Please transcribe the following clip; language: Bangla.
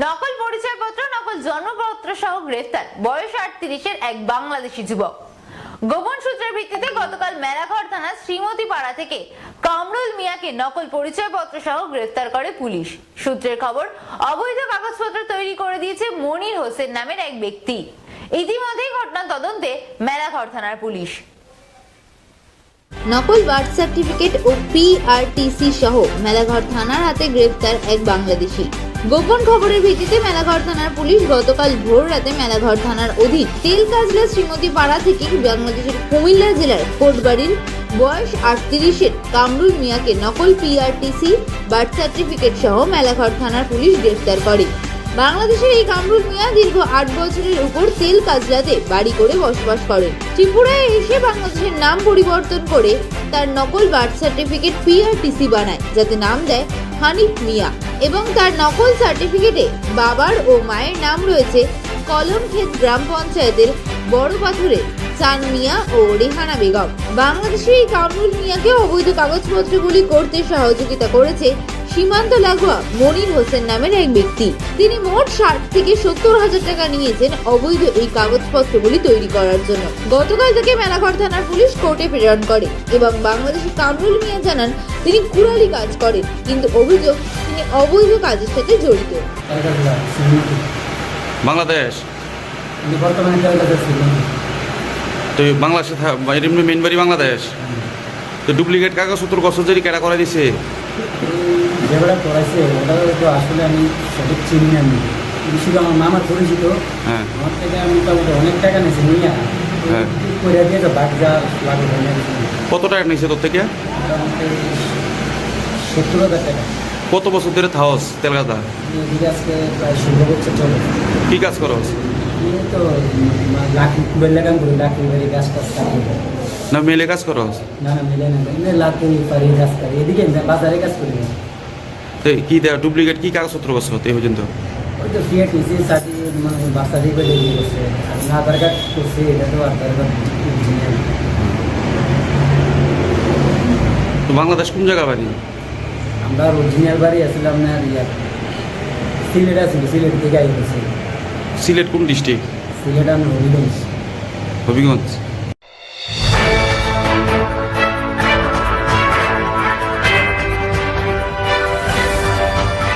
নকল পরিচয়পত্র, নকল জন্মপত্র সহ গ্রেফতার। বয়স আটত্রিশের এক বাংলাদেশি যুবক। গোপন সূত্রের ভিত্তিতে গতকাল মেলাঘর থানা শ্রীমতী পাড়া থেকে কামরুল মিয়াকে নকল পরিচয়পত্র সহ গ্রেফতার করে পুলিশ। সূত্রের খবর, অবৈধ কাগজপত্র তৈরি করে দিয়েছে মনির হোসেন নামের এক ব্যক্তি। ইতিমধ্যেই ঘটনা তদন্তে মেলাঘর থানার পুলিশ। নকল বার্থ সার্টিফিকেট ও পিআরটিসি সহ মেলাঘর থানার হাতে গ্রেফতার এক বাংলাদেশি। গোপন খবরের ভিত্তিতে মেলাঘর থানার পুলিশ গতকাল ভোর রাতে মেলাঘর থানার অধীন তেল কাজলা শ্রীমতী পাড়া থেকে বাংলাদেশের কুমিল্লা জেলার কোটবাড়ির বয়স আটত্রিশের কামরুল মিয়াকে নকল পিআরটিসি বার্থ সার্টিফিকেট সহ মেলাঘর থানার পুলিশ গ্রেফতার করে। বাংলাদেশের এই কামরুল মিয়া দীর্ঘ আট বছরের উপর তেল কাজলাতে বাড়ি করে বসবাস করেন। ত্রিপুরায় এসে বাংলাদেশের নাম পরিবর্তন করে তার নকল বার্থ সার্টিফিকেট পিআরটিসি বানায়, যাতে নাম দেয় হানিফ মিয়া। এবং তার নকল সার্টিফিকেটে বাবার ও মায়ের নাম রয়েছে কলমক্ষেত গ্রাম পঞ্চায়েতের বড় পাথরে, চান মিয়া ও রেহানা বেগম। বাংলাদেশের এই কামরুল মিয়াকে অবৈধ কাগজপত্রগুলি করতে সহযোগিতা করেছে সীমান্ত লাগোয়া মনির হোসেন নামের এক ব্যক্তি। তিনি মোট ষাট থেকে সত্তর হাজার টাকা নিয়েছেন অবৈধ এই কাগজপত্রগুলি তৈরি করার জন্য। গতকাল থেকে মেলাঘর থানার পুলিশ কোর্টে প্রেরণ করে এবং বাংলাদেশের কামরুল মিয়া জানান, তিনি কুড়ালি কাজ করেন, কিন্তু অভিযোগ তিনি অবৈধ কাজের সাথে জড়িত। বাংলাদেশ। আমি বর্তমানে কলকাতা শ্রীমতী তো বাংলাদেশে এমনি মেন বাড়ি বাংলাদেশ। তো ডুপ্লিকেট কাগজপত্র গছর কেটা করে দিছে? যেগুলো করাইছে ওটা তো আসলে আমি সঠিক চিনি আমি। শুধু আমার মামার পরিচিত। হ্যাঁ। আমার থেকে আমি মোটামুটি অনেক টাকা নিয়েছি নিয়ে হ্যাঁ। কত টাকা নিয়েছে তোর থেকে? সত্তর হাজার টাকা। কত বছর ধরে থাওস তেলগাদা কি কাজ করি না, মেলে কাজ করি কি দেয় ডুপ্লিকেট কি কাগজপত্র গছ এই পর্যন্ত? করছে বাংলাদেশ কোন জায়গা বাড়ি? আমরা অরিজিনাল বাড়ি আসলাম না ইয়া সিলেট আসলে সিলেট থেকে আই সিলেট কোন ডিস্ট্রিক্ট সিলেট আমি হবিগঞ্জ হবিগঞ্জ।